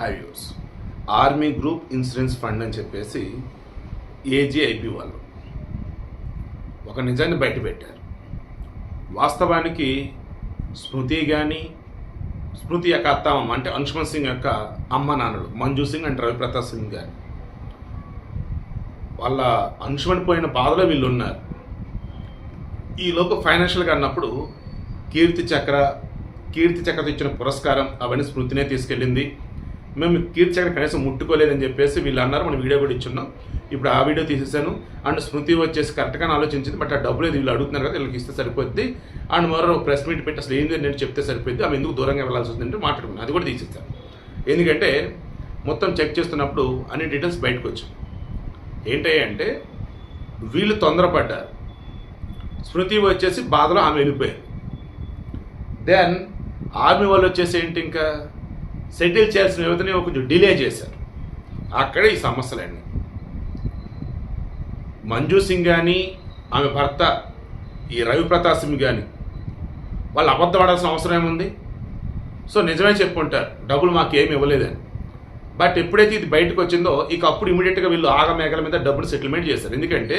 హైవ్యూస్ army group insurance fund అని చెప్పేసి ఏజీఐపి వాళ్ళు ఒక నిజాన్ని బయట పెట్టారు. వాస్తవానికి స్మృతి కానీ స్మృతి యొక్క అత్తమ్మ అంటే అంశుమన్ సింగ్ యొక్క అమ్మ నాన్నలు మంజు సింగ్ అండ్ రవిప్రతాప్ సింగ్ గారు. వాళ్ళ అంశుమని పోయిన బాధలో వీళ్ళు ఉన్నారు. ఈలోపు ఫైనాన్షియల్గా అన్నప్పుడు కీర్తి చక్ర కీర్తి చక్ర ఇచ్చిన పురస్కారం అవన్నీ స్మృతినే తీసుకెళ్ళింది. మేము కీర్తి కనీసం ముట్టుకోలేదని చెప్పేసి వీళ్ళు అన్నారు. మనం వీడియో కూడా ఇచ్చున్నాం. ఇప్పుడు ఆ వీడియో తీసేసాను. అండ్ స్మృతి వచ్చేసి కరెక్ట్గా ఆలోచించింది. బట్ ఆ డబ్బులు వీళ్ళు అడుగుతున్నారు కదా వీళ్ళకి ఇస్తే సరిపోద్ది. అండ్ మరో ప్రెస్ మీట్ పెట్టి అసలు ఏంది నేను చెప్తే సరిపోద్ది. ఆమె ఎందుకు దూరంగా వెళ్ళాల్సి వస్తుందంటే మాట్లాడుకున్నాను అది కూడా తీసేస్తాను ఎందుకంటే మొత్తం చెక్ చేస్తున్నప్పుడు అన్ని డీటెయిల్స్ బయటకు వచ్చాయి. ఏంటంటే వీళ్ళు తొందరపడ్డారు. స్మృతి వచ్చేసి బాధలో ఆమె వెళ్ళిపోయారు దెన్ ఆర్మీ వాళ్ళు వచ్చేసి ఏంటి ఇంకా? సెటిల్ చేయాల్సిన యువతని కొంచెం డిలే చేశారు. అక్కడే ఈ సమస్యలన్నీ. మంజు సింగ్ కానీ ఆమె భర్త ఈ రవి ప్రతాప్ సింగ్ కానీ వాళ్ళు అబద్ధం ఆడాల్సిన అవసరం ఏముంది? సో నిజమే చెప్పుకుంటారు డబ్బులు మాకు ఏమి ఇవ్వలేదని. బట్ ఎప్పుడైతే ఇది బయటకు వచ్చిందో ఇక అప్పుడు ఇమీడియట్గా వీళ్ళు ఆగమేఘల మీద డబ్బులు సెటిల్మెంట్ చేశారు. ఎందుకంటే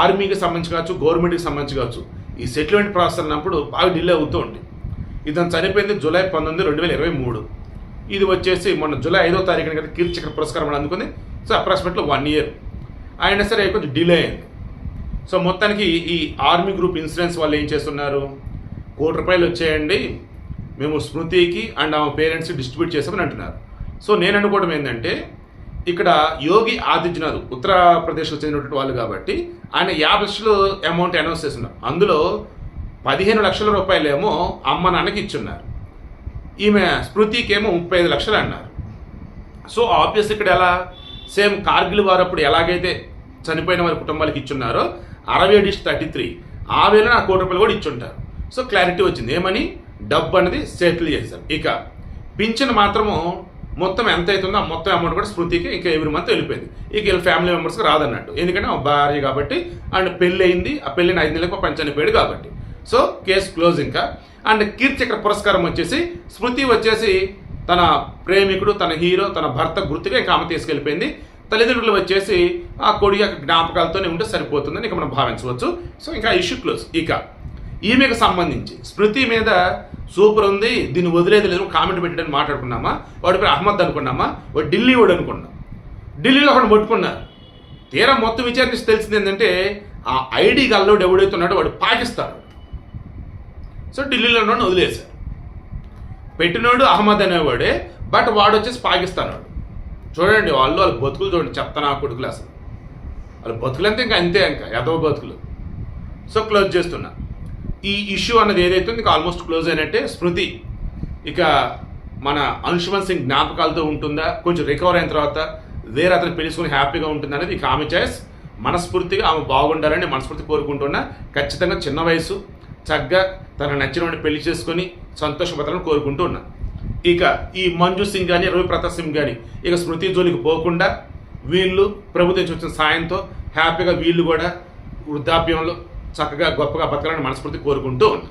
ఆర్మీకి సంబంధించి కావచ్చు గవర్నమెంట్కి సంబంధించి కావచ్చు ఈ సెటిల్మెంట్ ప్రాసెస్ అన్నప్పుడు బాగా డిలే అవుతూ ఉంది ఇతను చనిపోయింది జూలై పంతొమ్మిది రెండు వేల ఇరవై మూడు. ఇది వచ్చేసి మొన్న జూలై ఐదో తారీఖున కదా కీర్తిచక్ర పురస్కారం అని అందుకుంది. సో అప్రాక్సిమేట్లీ వన్ ఇయర్ అయినా సరే కొంచెం డిలే అయింది. సో మొత్తానికి ఈ ఆర్మీ గ్రూప్ ఇన్సూరెన్స్ వాళ్ళు ఏం చేస్తున్నారు? కోటి రూపాయలు వచ్చేయండి. మేము స్మృతికి అండ్ ఆమె పేరెంట్స్కి డిస్ట్రిబ్యూట్ చేసామని అంటున్నారు. సో నేను అనుకోవడం ఏంటంటే ఇక్కడ యోగి ఆదిత్యనాథ్ ఉత్తరప్రదేశ్లో చెందినటువంటి వాళ్ళు కాబట్టి ఆయన యాభై లక్షలు అమౌంట్ అనౌన్స్ చేస్తున్నారు. అందులో పదిహేను లక్షల రూపాయలేమో అమ్మ నాన్నకి ఇచ్చున్నారు. ఈమె స్మృతికేమో ముప్పై ఐదు లక్షలు అన్నారు. సో ఆబ్వియస్ ఇక్కడ ఎలా? సేమ్ కార్గిల్ వారు అప్పుడు ఎలాగైతే చనిపోయిన వారి కుటుంబాలకు ఇచ్చున్నారో అరవై ఏడు థర్టీ త్రీ ఆ వేళ నా కోటి రూపాయలు కూడా ఇచ్చుంటారు. సో క్లారిటీ వచ్చింది. ఏమని? డబ్బు అనేది సెటిల్ చేశారు. ఇక పింఛన్ మాత్రము మొత్తం ఎంత అవుతుందో ఆ మొత్తం అమౌంట్ కూడా స్మృతికి ఇంకా ఎవ్రీ మంత్ వెళ్ళిపోయింది. ఇక వీళ్ళ ఫ్యామిలీ మెంబర్స్కి రాదన్నట్టు. ఎందుకంటే భార్య కాబట్టి అండ్ పెళ్ళి అయింది. ఆ పెళ్ళిన ఐదు నెలలకు పని చనిపోయాడు కాబట్టి. సో కేసు క్లోజ్ ఇంకా. అండ్ కీర్తిచక్ర పురస్కారం వచ్చేసి స్మృతి వచ్చేసి తన ప్రేమికుడు తన హీరో తన భర్త గుర్తుగా ఇంకా ఆమె తీసుకెళ్ళిపోయింది. తల్లిదండ్రులు వచ్చేసి ఆ కొడి యొక్క జ్ఞాపకాలతోనే ఉంటే సరిపోతుందని ఇక మనం భావించవచ్చు. సో ఇంకా ఇష్యూ క్లోజ్. ఇక ఈమెకు సంబంధించి స్మృతి మీద సూపర్ ఉంది. దీన్ని వదిలేదు లేదు. కామెంట్ పెట్టడానికి మాట్లాడుకున్నామా? వాడి పేరు అహ్మద్ అనుకున్నామా? వాడు ఢిల్లీ వాడు అనుకున్నాం. ఢిల్లీలో ఒకటి పట్టుకున్నారు తీరా మొత్తం విచారించి తెలిసింది ఏంటంటే ఆ ఐడి గల్లోడు ఎవడైతున్నాడో వాడు పాకిస్తాడు సో ఢిల్లీలో ఉన్న వదిలేశారు. పెట్టినోడు అహ్మద్ అనేవాడే బట్ వాడు వచ్చేసి పాకిస్తాన్ వాడు. చూడండి వాళ్ళు వాళ్ళ బతుకులు చూడండి చెత్త నా కొడుకులు అసలు. వాళ్ళ బతుకులంతా ఇంకా అంతే ఇంకా ఎదవ బతుకులు. సో క్లోజ్ చేస్తున్నా. ఈ ఇష్యూ అన్నది ఏదైతే ఇంకా ఆల్మోస్ట్ క్లోజ్ అయినట్టే స్మృతి. ఇక మన అంశుమన్ సింగ్ జ్ఞాపకాలతో ఉంటుందా కొంచెం రికవర్ అయిన తర్వాత వేరే అతను పిలుచుకుని హ్యాపీగా ఉంటుంది అనేది ఇక ఆమె చాయిస్. మనస్ఫూర్తిగా ఆమె బాగుండాలని మనస్ఫూర్తి కోరుకుంటున్నా. ఖచ్చితంగా చిన్న వయసు చక్కగా తన నచ్చినవాడిని పెళ్ళి చేసుకొని సంతోషపడాలని కోరుకుంటూ ఉన్నా. ఇక ఈ మంజు సింగ్ కానీ రవి ప్రతాప్ సింగ్ కానీ ఇక స్మృతి జోలికి పోకుండా వీళ్ళు ప్రభుత్వం నుంచి వచ్చిన సాయంతో హ్యాపీగా వీళ్ళు కూడా వృద్ధాప్యంలో చక్కగా గొప్పగా బతకాలని మనస్ఫూర్తి కోరుకుంటూ ఉన్నా.